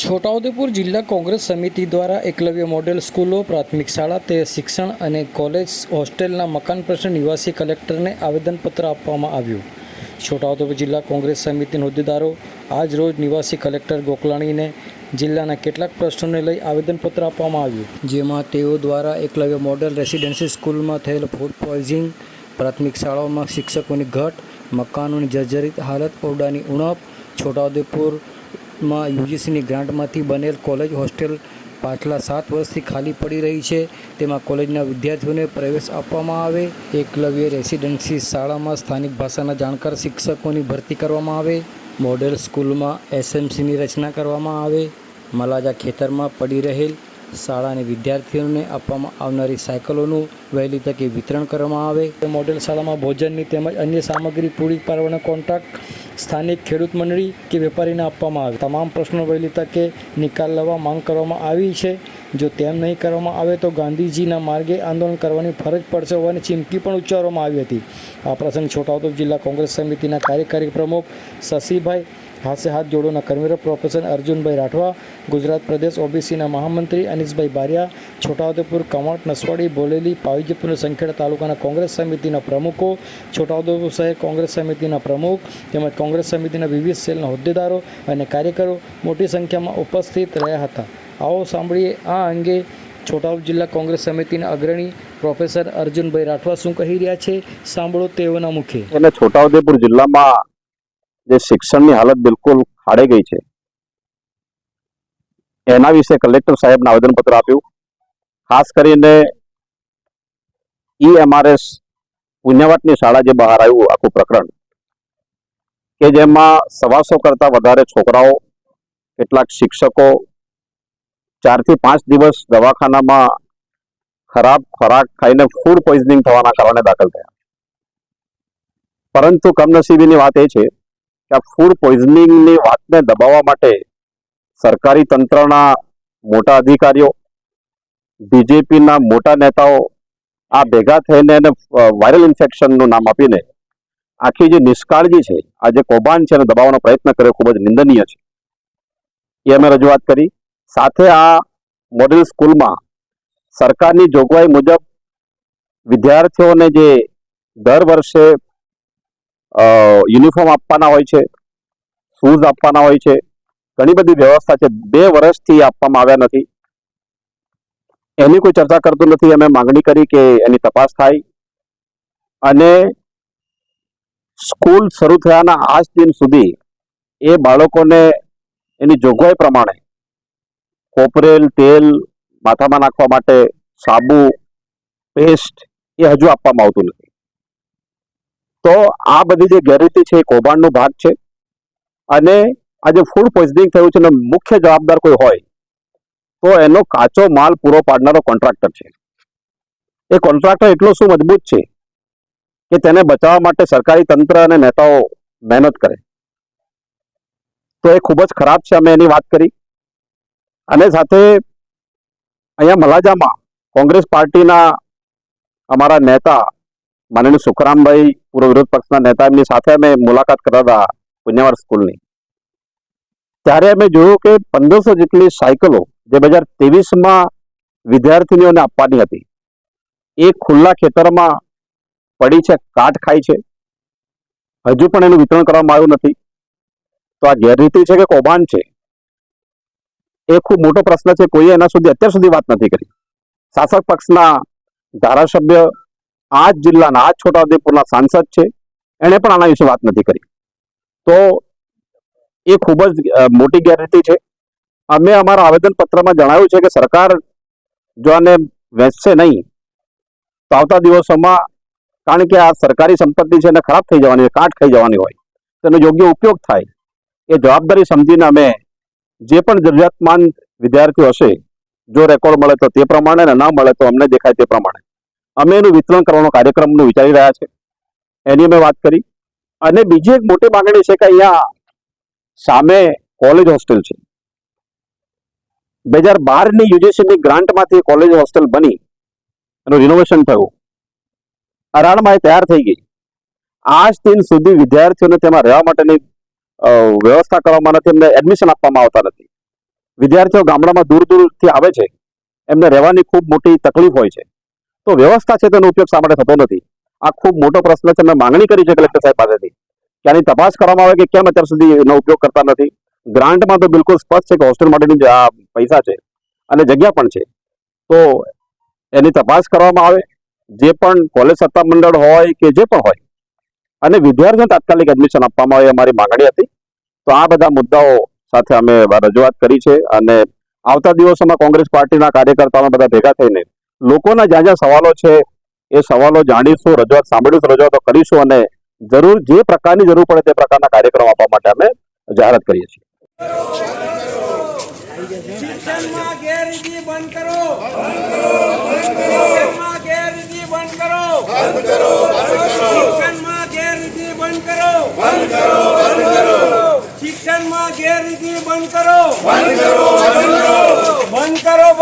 છોટાઉદેપુર જિલ્લા કોંગ્રેસ સમિતિ દ્વારા એકલવ્ય મોડેલ સ્કૂલો, પ્રાથમિક શાળા, તે શિક્ષણ અને કોલેજ હોસ્ટેલના મકાન પ્રશ્ન નિવાસી કલેક્ટરને આવેદનપત્ર આપવામાં આવ્યું. છોટાઉદેપુર જિલ્લા કોંગ્રેસ સમિતિના હોદ્દેદારો આજ રોજ નિવાસી કલેક્ટર ગોકલાણીને જિલ્લાના કેટલાક પ્રશ્નોને લઈ આવેદનપત્ર આપવામાં આવ્યું. જેમાં તેઓ દ્વારા એકલવ્ય મોડેલ રેસિડેન્સી સ્કૂલમાં થયેલ ફૂડ પોઈઝિંગ પ્રાથમિક શાળાઓમાં શિક્ષકોની ઘટ, મકાનોની જર્જરિત હાલત, ઓરડાની ઉણપ છોટાઉદેપુરમાં યુજીસીની ગ્રાન્ટમાંથી બનેલ કોલેજ હોસ્ટેલ પાછલા સાત વર્ષથી ખાલી પડી રહી છે. તેમાં કોલેજના વિદ્યાર્થીઓને પ્રવેશ આપવામાં આવે. એકલવ્ય રેસિડેન્સી શાળામાં સ્થાનિક ભાષાના જાણકાર શિક્ષકોની ભરતી કરવામાં આવે. મોડેલ સ્કૂલમાં એસએમસીની રચના કરવામાં આવે. મલાજા ખેતરમાં પડી રહેલ શાળાની વિદ્યાર્થીઓને આપવામાં આવનારી સાયકલોનું વહેલી તકે વિતરણ કરવામાં આવે. મોડેલ શાળામાં ભોજનની તેમજ અન્ય સામગ્રી પૂરી પાડવાનો કોન્ટ્રાક્ટ સ્થાનિક ખેડૂત મંડળી કે વેપારીને આપવામાં આવે. તમામ પ્રશ્નો વહેલી તકે નિકાલ લેવા માંગ કરવામાં આવી છે. જો તેમ નહીં કરવામાં આવે તો ગાંધીજીના માર્ગે આંદોલન કરવાની ફરજ પડશે હોવાની ચીમકી પણ ઉચ્ચારવામાં આવી હતી. આ પ્રસંગે છોટાઉદેપુર જિલ્લા કોંગ્રેસ સમિતિના કાર્યકારી પ્રમુખ શશીભાઈ હાથે હાથ જોડોના કન્વીનર પ્રોફેસર અર્જુનભાઈ રાઠવા, ગુજરાત પ્રદેશ ઓબીસીના મહામંત્રી અનિશભાઈ બારિયા, છોટાઉદેપુર કવાંટ નસવાડી, બોલેલી, પાવીજપુર સંખેડા તાલુકાના કોંગ્રેસ સમિતિના પ્રમુખો, છોટાઉદેપુર શહેર કોંગ્રેસ સમિતિના પ્રમુખ, તેમજ કોંગ્રેસ સમિતિના વિવિધ સેલના હોદ્દેદારો અને કાર્યકરો મોટી સંખ્યામાં ઉપસ્થિત રહ્યા હતા. આવો સાંભળીએ આ અંગે છોટાઉદ જિલ્લા કોંગ્રેસ સમિતિના અગ્રણી પ્રોફેસર અર્જુનભાઈ રાઠવા શું કહી રહ્યા છે? સાંભળો તેઓના મુખે. એટલે છોટાઉદેપુર જિલ્લામાં જે શિક્ષણની હાલત બિલકુલ ખાડે ગઈ છે. એના વિશે કલેક્ટર સાહેબને આવેદનપત્ર આપ્યું. ખાસ કરીને ઈએમઆરએસ પુણ્યવાટની શાળા જે બહાર આવ્યું, આખું પ્રકરણ, કે જેમાં સવાસો કરતા વધારે છોકરાઓ, કેટલાક શિક્ષકો ચારથી પાંચ દિવસ દવાખાનામાં ખરાબ ખોરાક ખાઈને ફૂડ પોઈઝનિંગ થવાના કારણે દાખલ થયા. પરંતુ કમનસીબીની વાત એ છે કે આ ફૂડ પોઈઝનિંગની વાતને દબાવવા માટે સરકારી તંત્રના મોટા અધિકારીઓ, બીજેપીના મોટા નેતાઓ આ ભેગા થઈને એને વાયરલ ઇન્ફેક્શનનું નામ આપીને આખી જે નિષ્કાળજી છે, આ જે કૌભાંડ છે એને દબાવવાનો પ્રયત્ન કર્યો, ખૂબ જ નિંદનીય છે. એ અમે રજૂઆત કરી. સાથે આ મોડેલ સ્કૂલમાં સરકારની જોગવાઈ મુજબ વિદ્યાર્થીઓને જે દર વર્ષે યુનિફોર્મ આપવાના હોય છે શૂઝ આપવાના હોય છે, ઘણી બધી વ્યવસ્થા છે. બે વર્ષથી આપવામાં આવ્યા નથી. એની કોઈ ચર્ચા કરતું નથી. અમે માંગણી કરી કે એની તપાસ થાય. અને સ્કૂલ શરૂ થયાના આજ દિન સુધી એ બાળકોને એની જોગવાઈ પ્રમાણે કોપરેલ, તેલ માથામાં નાખવા માટે સાબુ પેસ્ટ એ હજુ આપવામાં આવતું નથી. તો આ બધી જે ગેરરીતિ છે એ કૌભાંડનો ભાગ છે. અને આ જે ફૂડ પોઈઝનિંગ થયું છે એનો મુખ્ય જવાબદાર કોઈ હોય, તો એનો કાચો માલ પૂરો પાડનારો કોન્ટ્રાક્ટર છે. એ કોન્ટ્રાક્ટર એટલો શું મજબૂત છે કે તેને બચાવવા માટે સરકારી તંત્ર અને નેતાઓ મહેનત કરે. તો એ ખૂબ જ ખરાબ છે, અમે એની વાત કરી. અને સાથે અહીંયા મલાજામાં કોંગ્રેસ પાર્ટીના અમારા નેતા માનનીય સુખરામભાઈ પૂર્વ વિરોધ પક્ષના નેતા એમની સાથે અમે મુલાકાત કરતા હતા પુણ્યવાર સ્કૂલની. ત્યારે અમે જોયું કે પંદરસો જેટલી સાયકલો જે બે હજાર ત્રેવીસમાં વિદ્યાર્થીનીઓને આપવાની હતી, એ ખુલ્લા ખેતરમાં પડી છે, કાટ ખાય છે. હજુ પણ એનું વિતરણ કરવામાં આવ્યું નથી. તો આ ગેરરીતિ છે કે કૌભાંડ છે? એ ખૂબ મોટો પ્રશ્ન છે. કોઈએ એના સુધી અત્યાર સુધી વાત નથી કરી. શાસક પક્ષના ધારાસભ્ય આ જ જિલ્લાના આ છોટાઉદેપુરના સાંસદ છે. એણે પણ આના વિશે વાત નથી કરી. તો એ ખૂબ જ મોટી ગેરરીતિ છે. અમે અમારા આવેદનપત્રમાં જણાવ્યું છે કે સરકાર જો આને વેચશે નહીં, તો આવતા દિવસોમાં, કારણ કે આ સરકારી સંપત્તિ છે એને ખરાબ થઈ જવાની હોય, કાટ થઈ જવાની હોય તેનો યોગ્ય ઉપયોગ થાય. એ જવાબદારી સમજીને અમે જે પણ જરૂરિયાતમંદ વિદ્યાર્થીઓ હશે, જો રેકોર્ડ મળે તો તે પ્રમાણે ને ના મળે તો અમને દેખાય તે પ્રમાણે. અમે એનું વિતરણ કરવાનો કાર્યક્રમનું વિચારી રહ્યા છે. એની અમે વાત કરી. અને બીજી એક મોટી માંગણી છે કે અહીંયા સામે કોલેજ હોસ્ટેલ છે. બે હજાર બારની યુજીસીની ગ્રાન્ટમાંથી કોલેજ હોસ્ટેલ બની. એનું રિનોવેશન થયું. અરાણમાં એ તૈયાર થઈ ગઈ. આજ દિન સુધી વિદ્યાર્થીઓને તેમાં રહેવા માટેની વ્યવસ્થા કરવામાં નથી, એમને એડમિશન આપવામાં આવતા નથી. વિદ્યાર્થીઓ ગામડામાં દૂર દૂરથી આવે છે. એમને રહેવાની ખૂબ મોટી તકલીફ હોય છે. તો વ્યવસ્થા છે તેનો ઉપયોગ શા થતો નથી? આ ખૂબ મોટો પ્રશ્ન છે, મેં માંગણી કરી છે કલેક્ટર સાહેબ પાસેથી. કે આની તપાસ કરવામાં આવે કે કેમ અત્યાર સુધી એનો ઉપયોગ કરતા નથી? ગ્રાન્ટમાં તો બિલકુલ સ્પષ્ટ છે કે હોસ્ટેલ માટેની પૈસા છે અને જગ્યા પણ છે. તો એની તપાસ કરવામાં આવે. જે પણ કોલેજ સત્તા મંડળ હોય કે જે પણ હોય, અને વિદ્યાર્થીઓને તાત્કાલિક એડમિશન આપવામાં આવે અમારી માંગણી હતી. તો આ બધા મુદ્દાઓ સાથે અમે રજૂઆત કરી છે અને આવતા દિવસોમાં કોંગ્રેસ પાર્ટીના કાર્યકર્તાઓ બધા ભેગા થઈને લોકોના જ્યાં જ્યાં સવાલો છે, એ સવાલો જાણીશું, રજૂઆત સાંભળીશું, રજૂઆતો કરીશું અને જરૂર, જે પ્રકારની જરૂર પડે તે પ્રકારના કાર્યક્રમ આપવા માટે અમે જાહેરાત કરીએ છીએ. શિક્ષણમાં ગેરરીતિ ગેરરીતિ બંધ કરો બંધ કરો. બંધ કરો બંધ કરો.